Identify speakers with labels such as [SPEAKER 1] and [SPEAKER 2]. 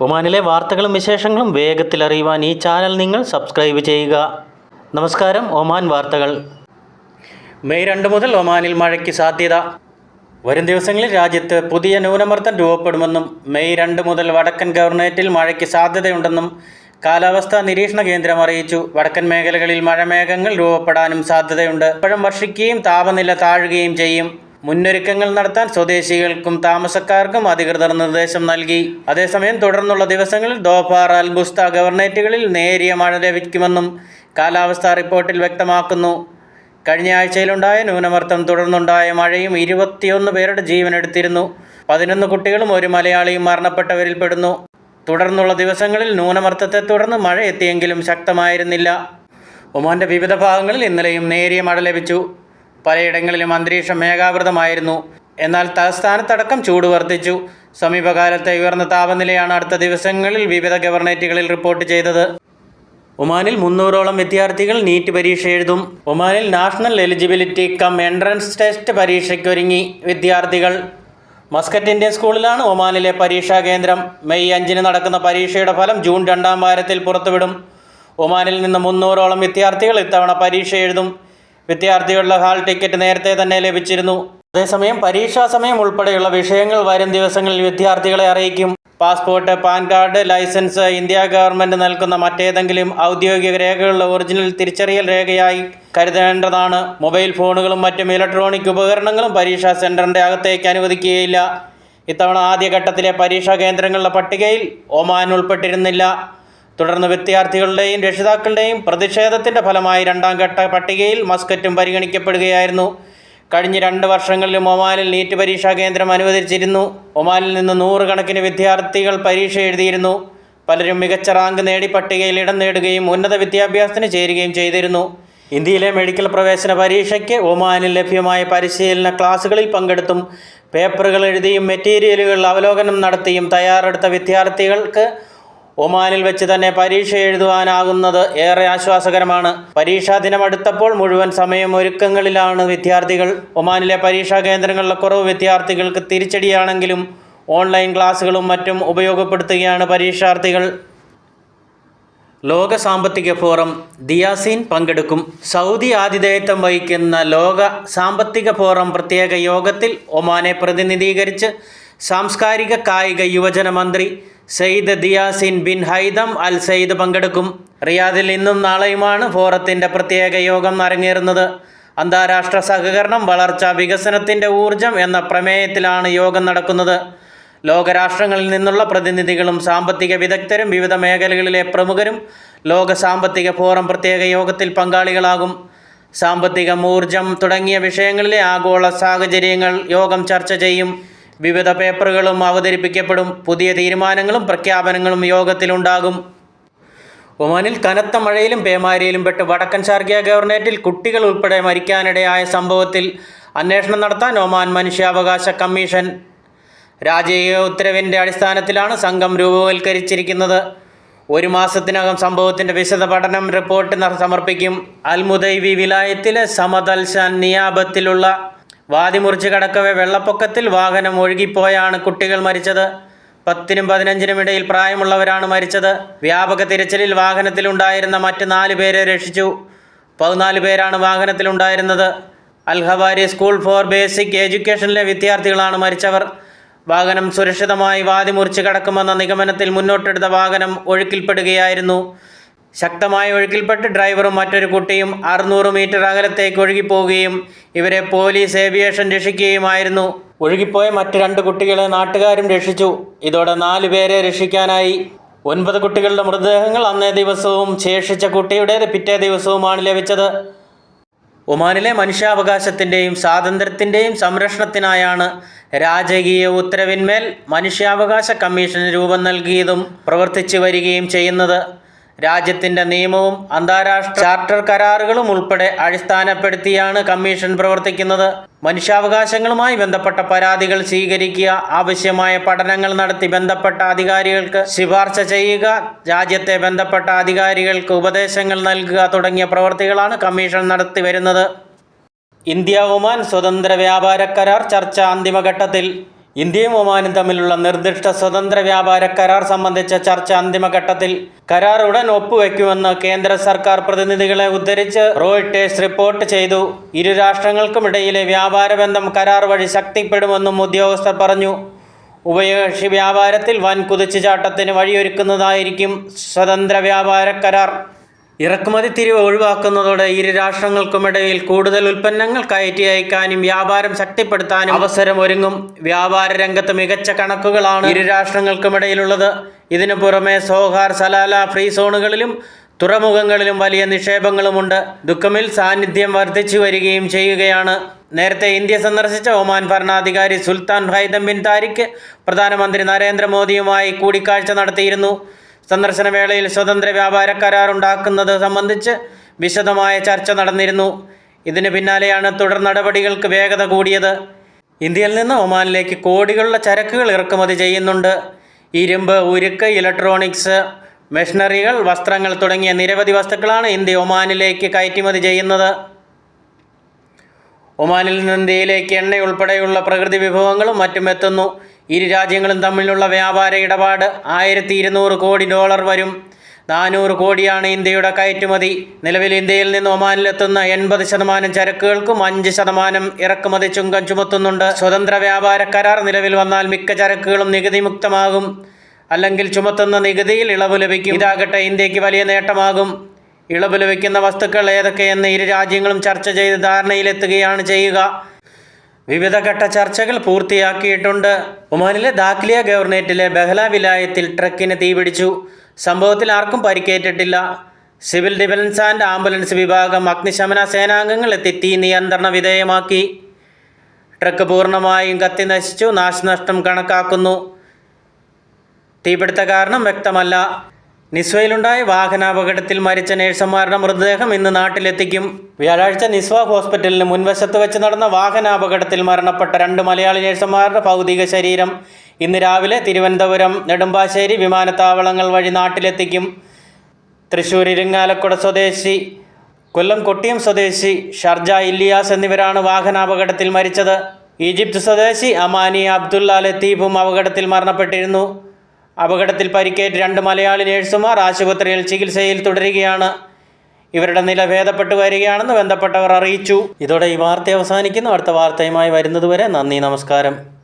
[SPEAKER 1] ഒമാനിലെ വാർത്തകളും വിശേഷങ്ങളും വേഗത്തിൽ അറിയുവാൻ ഈ ചാനൽ നിങ്ങൾ സബ്സ്ക്രൈബ് ചെയ്യുക. നമസ്കാരം ഒമാൻ വാർത്തകൾ. മെയ് രണ്ട് മുതൽ ഒമാനിൽ മഴയ്ക്ക് സാധ്യത. വരും ദിവസങ്ങളിൽ രാജ്യത്ത് പുതിയ ന്യൂനമർദ്ദം രൂപപ്പെടുമെന്നും മെയ് രണ്ട് മുതൽ വടക്കൻ ഗവർണേറ്റിൽ മഴയ്ക്ക് സാധ്യതയുണ്ടെന്നും കാലാവസ്ഥാ നിരീക്ഷണ കേന്ദ്രം അറിയിച്ചു. വടക്കൻ മേഖലകളിൽ മഴമേഘങ്ങൾ രൂപപ്പെടാനും സാധ്യതയുണ്ട്. പഴം വർഷിക്കുകയും താപനില താഴുകയും ചെയ്യും. മുന്നൊരുക്കങ്ങൾ നടത്താൻ സ്വദേശികൾക്കും താമസക്കാർക്കും അധികൃതർ നിർദ്ദേശം നൽകി. അതേസമയം തുടർന്നുള്ള ദിവസങ്ങളിൽ ദോഫാർ അൽബുസ്ത ഗവർണേറ്റുകളിൽ നേരിയ മഴ ലഭിക്കുമെന്നും കാലാവസ്ഥാ റിപ്പോർട്ടിൽ വ്യക്തമാക്കുന്നു. കഴിഞ്ഞ ആഴ്ചയിലുണ്ടായ ന്യൂനമർദ്ദം തുടർന്നുണ്ടായ മഴയും ഇരുപത്തിയൊന്ന് പേരുടെ ജീവനെടുത്തിരുന്നു. പതിനൊന്ന് കുട്ടികളും ഒരു മലയാളിയും മരണപ്പെട്ടവരിൽ പെടുന്നു. തുടർന്നുള്ള ദിവസങ്ങളിൽ ന്യൂനമർദ്ദത്തെ തുടർന്ന് മഴ എത്തിയെങ്കിലും ശക്തമായിരുന്നില്ല. ഒമാന്റെ വിവിധ ഭാഗങ്ങളിൽ ഇന്നലെയും നേരിയ മഴ ലഭിച്ചു. പലയിടങ്ങളിലും അന്തരീക്ഷം മേഘാവൃതമായിരുന്നു എന്നാൽ തലസ്ഥാനത്തടക്കം ചൂട് വർദ്ധിച്ചു. സമീപകാലത്തെ ഉയർന്ന താപനിലയാണ് അടുത്ത ദിവസങ്ങളിൽ വിവിധ ഗവർണേറ്റുകളിൽ റിപ്പോർട്ട് ചെയ്തത്. ഒമാനിൽ മുന്നൂറോളം വിദ്യാർത്ഥികൾ നീറ്റ് പരീക്ഷ എഴുതും. ഒമാനിൽ national eligibility cum entrance test പരീക്ഷയ്ക്കൊരുങ്ങി വിദ്യാർത്ഥികൾ. മസ്കറ്റ് ഇന്ത്യൻ സ്കൂളിലാണ് ഒമാനിലെ പരീക്ഷാ കേന്ദ്രം. മെയ് അഞ്ചിന് നടക്കുന്ന പരീക്ഷയുടെ ഫലം ജൂൺ രണ്ടാം വാരത്തിൽ പുറത്തുവിടും. ഒമാനിൽ നിന്ന് മുന്നൂറോളം വിദ്യാർത്ഥികൾ ഇത്തവണ പരീക്ഷ എഴുതും. വിദ്യാർത്ഥികളുടെ ഹാൾ ടിക്കറ്റ് നേരത്തെ തന്നെ ലഭിച്ചിരുന്നു. അതേസമയം പരീക്ഷാ സമയം ഉൾപ്പെടെയുള്ള വിഷയങ്ങൾ വരും ദിവസങ്ങളിൽ വിദ്യാർത്ഥികളെ അറിയിക്കും. Passport PAN card licence India government നൽകുന്ന മറ്റേതെങ്കിലും ഔദ്യോഗിക രേഖകളുടെ ഒറിജിനൽ തിരിച്ചറിയൽ രേഖയായി കരുതേണ്ടതാണ്. മൊബൈൽ ഫോണുകളും മറ്റും ഇലക്ട്രോണിക് ഉപകരണങ്ങളും പരീക്ഷാ സെന്ററിന്റെ അകത്തേക്ക് അനുവദിക്കുകയില്ല. ഇത്തവണ ആദ്യഘട്ടത്തിലെ പരീക്ഷാ കേന്ദ്രങ്ങളുടെ പട്ടികയിൽ ഒമാൻ ഉൾപ്പെട്ടിരുന്നില്ല. തുടർന്ന് വിദ്യാർത്ഥികളുടെയും രക്ഷിതാക്കളുടെയും പ്രതിഷേധത്തിന്റെ ഫലമായി രണ്ടാം ഘട്ട പട്ടികയിൽ മസ്കറ്റും പരിഗണിക്കപ്പെടുകയായിരുന്നു. കഴിഞ്ഞ രണ്ട് വർഷങ്ങളിലും ഒമാനിൽ നീറ്റ് പരീക്ഷാ കേന്ദ്രം അനുവദിച്ചിരുന്നു. ഒമാനിൽ നിന്ന് നൂറുകണക്കിന് വിദ്യാർത്ഥികൾ പരീക്ഷ എഴുതിയിരുന്നു. പലരും മികച്ച റാങ്ക് നേടി പട്ടികയിൽ ഇടം നേടുകയും ഉന്നത വിദ്യാഭ്യാസത്തിന് ചേരുകയും ചെയ്തിരുന്നു. ഇന്ത്യയിലെ മെഡിക്കൽ പ്രവേശന പരീക്ഷയ്ക്ക് ഒമാനിൽ ലഭ്യമായ പരിശീലന ക്ലാസുകളിൽ പങ്കെടുത്തും പേപ്പറുകൾ എഴുതിയും മെറ്റീരിയലുകൾ അവലോകനം നടത്തിയും തയ്യാറെടുത്ത വിദ്യാർത്ഥികൾക്ക് ഒമാനിൽ വെച്ച് തന്നെ പരീക്ഷ എഴുതുവാനാകുന്നത് ഏറെ ആശ്വാസകരമാണ്. പരീക്ഷാ ദിനം അടുത്തപ്പോൾ മുഴുവൻ സമയം ഒരുക്കങ്ങളിലാണ് വിദ്യാർത്ഥികൾ. ഒമാനിലെ പരീക്ഷാ കേന്ദ്രങ്ങളിലെ കുറവ് വിദ്യാർത്ഥികൾക്ക് തിരിച്ചടിയാണെങ്കിലും ഓൺലൈൻ ക്ലാസ്സുകളും മറ്റും ഉപയോഗപ്പെടുത്തുകയാണ് പരീക്ഷാർത്ഥികൾ. ലോക സാമ്പത്തിക ഫോറം ദിയാസീൻ പങ്കെടുക്കും. സൗദി ആതിഥേയത്വം വഹിക്കുന്ന ലോക സാമ്പത്തിക ഫോറം പ്രത്യേക യോഗത്തിൽ ഒമാനെ പ്രതിനിധീകരിച്ച് സാംസ്കാരിക കായിക യുവജന മന്ത്രി Sayyid Theyazin bin Haitham Al Said പങ്കെടുക്കും. റിയാദിൽ ഇന്നും നാളെയുമാണ് ഫോറത്തിന്റെ പ്രത്യേക യോഗം അരങ്ങേറുന്നത്. അന്താരാഷ്ട്ര സഹകരണം വളർച്ച വികസനത്തിന്റെ ഊർജം എന്ന പ്രമേയത്തിലാണ് യോഗം നടക്കുന്നത്. ലോകരാഷ്ട്രങ്ങളിൽ നിന്നുള്ള പ്രതിനിധികളും സാമ്പത്തിക വിദഗ്ധരും വിവിധ മേഖലകളിലെ പ്രമുഖരും ലോക സാമ്പത്തിക ഫോറം പ്രത്യേക യോഗത്തിൽ പങ്കാളികളാകും. സാമ്പത്തിക ഊർജം തുടങ്ങിയ വിഷയങ്ങളിലെ ആഗോള സാഹചര്യങ്ങൾ യോഗം ചർച്ച ചെയ്യും. വിവിധ പേപ്പറുകളും അവതരിപ്പിക്കപ്പെടും. പുതിയ തീരുമാനങ്ങളും പ്രഖ്യാപനങ്ങളും യോഗത്തിലുണ്ടാകും. ഒമാനിൽ കനത്ത മഴയിലും പേമാരിയിലും പെട്ട് വടക്കൻ ഷാർഗിയ ഗവർണേറ്റിൽ കുട്ടികൾ ഉൾപ്പെടെ മരിക്കാനിടയായ സംഭവത്തിൽ അന്വേഷണം നടത്താൻ ഒമാൻ മനുഷ്യാവകാശ കമ്മീഷൻ. രാജകീയ ഉത്തരവിന്റെ അടിസ്ഥാനത്തിലാണ് സംഘം രൂപവൽക്കരിച്ചിരിക്കുന്നത്. ഒരു മാസത്തിനകം സംഭവത്തിന്റെ വിശദ പഠനം റിപ്പോർട്ട് സമർപ്പിക്കും. അൽമുദൈവി വിലായത്തിലെ സമതൽഷാൻ നിയാബത്തിലുള്ള വാതി മുറിച്ച് കടക്കവെ വെള്ളപ്പൊക്കത്തിൽ വാഹനം ഒഴുകിപ്പോയാണ് കുട്ടികൾ മരിച്ചത്. പത്തിനും പതിനഞ്ചിനും ഇടയിൽ പ്രായമുള്ളവരാണ് മരിച്ചത്. വ്യാപക തിരച്ചിലിൽ വാഹനത്തിലുണ്ടായിരുന്ന മറ്റ് നാല് പേരെ രക്ഷിച്ചു. പതിനാല് പേരാണ് വാഹനത്തിലുണ്ടായിരുന്നത്. അൽഹബാരി സ്കൂൾ ഫോർ ബേസിക് എഡ്യൂക്കേഷനിലെ വിദ്യാർത്ഥികളാണ് മരിച്ചവർ. വാഹനം സുരക്ഷിതമായി വാതി മുറിച്ച് കടക്കുമെന്ന നിഗമനത്തിൽ മുന്നോട്ടെടുത്ത വാഹനം ഒഴുക്കിൽപ്പെടുകയായിരുന്നു. ശക്തമായ ഒഴുക്കിൽപ്പെട്ട് ഡ്രൈവറും മറ്റൊരു കുട്ടിയും അറുന്നൂറ് മീറ്റർ അകലത്തേക്ക് ഒഴുകിപ്പോവുകയും ഇവരെ പോലീസ് ഏവിയേഷൻ രക്ഷിക്കുകയുമായിരുന്നു. ഒഴുകിപ്പോയ മറ്റ് രണ്ട് കുട്ടികളെ നാട്ടുകാരും രക്ഷിച്ചു. ഇതോടെ നാലു പേരെ രക്ഷിക്കാനായി. ഒൻപത് കുട്ടികളുടെ മൃതദേഹങ്ങൾ അന്നേ ദിവസവും ശേഷിച്ച കുട്ടിയുടേത് പിറ്റേ ദിവസവുമാണ് ലഭിച്ചത്. ഒമാനിലെ മനുഷ്യാവകാശത്തിന്റെയും സ്വാതന്ത്ര്യത്തിന്റെയും സംരക്ഷണത്തിനായാണ് രാജകീയ ഉത്തരവിന്മേൽ മനുഷ്യാവകാശ കമ്മീഷന് രൂപം നൽകിയതും പ്രവർത്തിച്ചു വരികയും ചെയ്യുന്നത്. രാജ്യത്തിന്റെ നിയമവും അന്താരാഷ്ട്ര ചാർട്ടർ കരാറുകളും ഉൾപ്പെടെ അടിസ്ഥാനപ്പെടുത്തിയാണ് കമ്മീഷൻ പ്രവർത്തിക്കുന്നത്. മനുഷ്യാവകാശങ്ങളുമായി ബന്ധപ്പെട്ട പരാതികൾ സ്വീകരിക്കുക ആവശ്യമായ പഠനങ്ങൾ നടത്തി ബന്ധപ്പെട്ട അധികാരികൾക്ക് ശുപാർശ ചെയ്യുക രാജ്യത്തെ ബന്ധപ്പെട്ട അധികാരികൾക്ക് ഉപദേശങ്ങൾ നൽകുക തുടങ്ങിയ പ്രവർത്തികളാണ് കമ്മീഷൻ നടത്തി വരുന്നത്. ഇന്ത്യ ഒമാൻ സ്വതന്ത്ര വ്യാപാര കരാർ ചർച്ച അന്തിമഘട്ടത്തിൽ ഇന്ത്യയും ഒമാനും തമ്മിലുള്ള നിർദ്ദിഷ്ട സ്വതന്ത്ര വ്യാപാര കരാർ സംബന്ധിച്ച ചർച്ച അന്തിമഘട്ടത്തിൽ കരാർ ഉടൻ ഒപ്പുവെക്കുമെന്ന് കേന്ദ്ര സർക്കാർ പ്രതിനിധികളെ ഉദ്ധരിച്ച് റോയിട്ടേഴ്സ് റിപ്പോർട്ട് ചെയ്തു. ഇരു രാഷ്ട്രങ്ങൾക്കുമിടയിലെ വ്യാപാര ബന്ധം കരാർ വഴി ശക്തിപ്പെടുമെന്നും ഉദ്യോഗസ്ഥർ പറഞ്ഞു. ഉഭയകക്ഷി വ്യാപാരത്തിൽ വൻ കുതിച്ചുചാട്ടത്തിന് വഴിയൊരുക്കുന്നതായിരിക്കും സ്വതന്ത്ര വ്യാപാര കരാർ. ഇറക്കുമതി തിരിവ് ഒഴിവാക്കുന്നതോടെ ഇരു രാഷ്ട്രങ്ങൾക്കുമിടയിൽ കൂടുതൽ ഉൽപ്പന്നങ്ങൾ കയറ്റി അയക്കാനും വ്യാപാരം ശക്തിപ്പെടുത്താനും അവസരം ഒരുങ്ങും. വ്യാപാര രംഗത്ത് മികച്ച കണക്കുകളാണ് ഇരു രാഷ്ട്രങ്ങൾക്കുമിടയിലുള്ളത് ഇതിനു പുറമെ സോഹാർ സലാല ഫ്രീ സോണുകളിലും തുറമുഖങ്ങളിലും വലിയ നിക്ഷേപങ്ങളുമുണ്ട്. ദുഃഖമിൽ സാന്നിധ്യം വർദ്ധിച്ചു വരികയും ചെയ്യുകയാണ്. നേരത്തെ ഇന്ത്യ സന്ദർശിച്ച ഒമാൻ ഭരണാധികാരി സുൽത്താൻ ഹൈദം ബിൻ താരിഖ് പ്രധാനമന്ത്രി നരേന്ദ്രമോദിയുമായി കൂടിക്കാഴ്ച നടത്തിയിരുന്നു. സന്ദർശന വേളയിൽ സ്വതന്ത്ര വ്യാപാര കരാർ ഉണ്ടാക്കുന്നത് സംബന്ധിച്ച് വിശദമായ ചർച്ച നടന്നിരുന്നു. ഇതിന് പിന്നാലെയാണ് തുടർ നടപടികൾക്ക് വേഗത കൂടിയത്. ഇന്ത്യയിൽ നിന്ന് ഒമാനിലേക്ക് കോടികളുടെ ചരക്കുകൾ ഇറക്കുമതി ചെയ്യുന്നുണ്ട്. ഇരുമ്പ് ഉരുക്ക് ഇലക്ട്രോണിക്സ് മെഷീനറികൾ വസ്ത്രങ്ങൾ തുടങ്ങിയ നിരവധി വസ്തുക്കളാണ് ഇന്ത്യ ഒമാനിലേക്ക് കയറ്റുമതി ചെയ്യുന്നത്. ഒമാനിൽ നിന്ന് ഇന്ത്യയിലേക്ക് എണ്ണയുൾപ്പെടെയുള്ള പ്രകൃതി വിഭവങ്ങളും മറ്റും എത്തുന്നു. ഇരു രാജ്യങ്ങളും തമ്മിലുള്ള വ്യാപാര ഇടപാട് ആയിരത്തി ഇരുന്നൂറ് കോടി ഡോളർ വരും. നാനൂറ് കോടിയാണ് ഇന്ത്യയുടെ കയറ്റുമതി. നിലവിൽ ഇന്ത്യയിൽ നിന്ന് ഒമാനിലെത്തുന്ന എൺപത് ശതമാനം ചരക്കുകൾക്കും അഞ്ച് ശതമാനം ഇറക്കുമതി ചുങ്കം ചുമത്തുന്നുണ്ട്. സ്വതന്ത്ര വ്യാപാര കരാർ നിലവിൽ വന്നാൽ മിക്ക ചരക്കുകളും നികുതി മുക്തമാകും അല്ലെങ്കിൽ ചുമത്തുന്ന നികുതിയിൽ ഇളവ് ലഭിക്കും. ഇതാകട്ടെ ഇന്ത്യയ്ക്ക് വലിയ നേട്ടമാകും. ഇളവ് ലഭിക്കുന്ന വസ്തുക്കൾ ഏതൊക്കെയെന്ന് ഇരു രാജ്യങ്ങളും ചർച്ച ചെയ്ത് ധാരണയിലെത്തുകയാണ് ചെയ്യുക. വിവിധ ഘട്ട ചർച്ചകൾ പൂർത്തിയാക്കിയിട്ടുണ്ട്. ഒമാനിലെ ദാഖ്ലിയ ഗവർണേറ്റിലെ ബഹ്ല വിലായത്തിൽ ട്രക്കിന് തീപിടിച്ചു. സംഭവത്തിൽ ആർക്കും പരിക്കേറ്റിട്ടില്ല. സിവിൽ ഡിഫൻസ് ആൻഡ് ആംബുലൻസ് വിഭാഗം അഗ്നിശമന സേനാംഗങ്ങൾ എത്തി തീ നിയന്ത്രണ വിധേയമാക്കി. ട്രക്ക് പൂർണമായും കത്തി നശിച്ചു നാശനഷ്ടം കണക്കാക്കുന്നു. തീപിടുത്ത കാരണം വ്യക്തമല്ല. നിസ്വയിലുണ്ടായ വാഹനാപകടത്തിൽ മരിച്ച നേഴ്സുമാരുടെ മൃതദേഹം ഇന്ന് നാട്ടിലെത്തിക്കും. വ്യാഴാഴ്ച നിസ്വ ഹോസ്പിറ്റലിന് മുൻവശത്ത് വെച്ച് നടന്ന വാഹനാപകടത്തിൽ മരണപ്പെട്ട രണ്ട് മലയാളി നേഴ്സുമാരുടെ ഭൗതിക ശരീരം ഇന്ന് രാവിലെ തിരുവനന്തപുരം നെടുമ്പാശ്ശേരി വിമാനത്താവളങ്ങൾ വഴി നാട്ടിലെത്തിക്കും. തൃശ്ശൂർ ഇരിങ്ങാലക്കുട സ്വദേശി കൊല്ലം കൊട്ടിയം സ്വദേശി ഷർജ ഇല്ലിയാസ് എന്നിവരാണ് വാഹനാപകടത്തിൽ മരിച്ചത്. ഈജിപ്ത് സ്വദേശി അമാനി അബ്ദുല്ല ലത്തീഫും അപകടത്തിൽ മരണപ്പെട്ടിരുന്നു. അപകടത്തിൽ പരിക്കേറ്റ് രണ്ട് മലയാളി നേഴ്സുമാർ ആശുപത്രിയിൽ ചികിത്സയിൽ തുടരുകയാണ്. ഇവരുടെ നില ഭേദപ്പെട്ടു വരികയാണെന്ന് ബന്ധപ്പെട്ടവർ അറിയിച്ചു. ഇതോടെ ഈ വാർത്ത അവസാനിക്കുന്നു. അടുത്ത വാർത്തയുമായി വരുന്നതുവരെ നന്ദി നമസ്കാരം.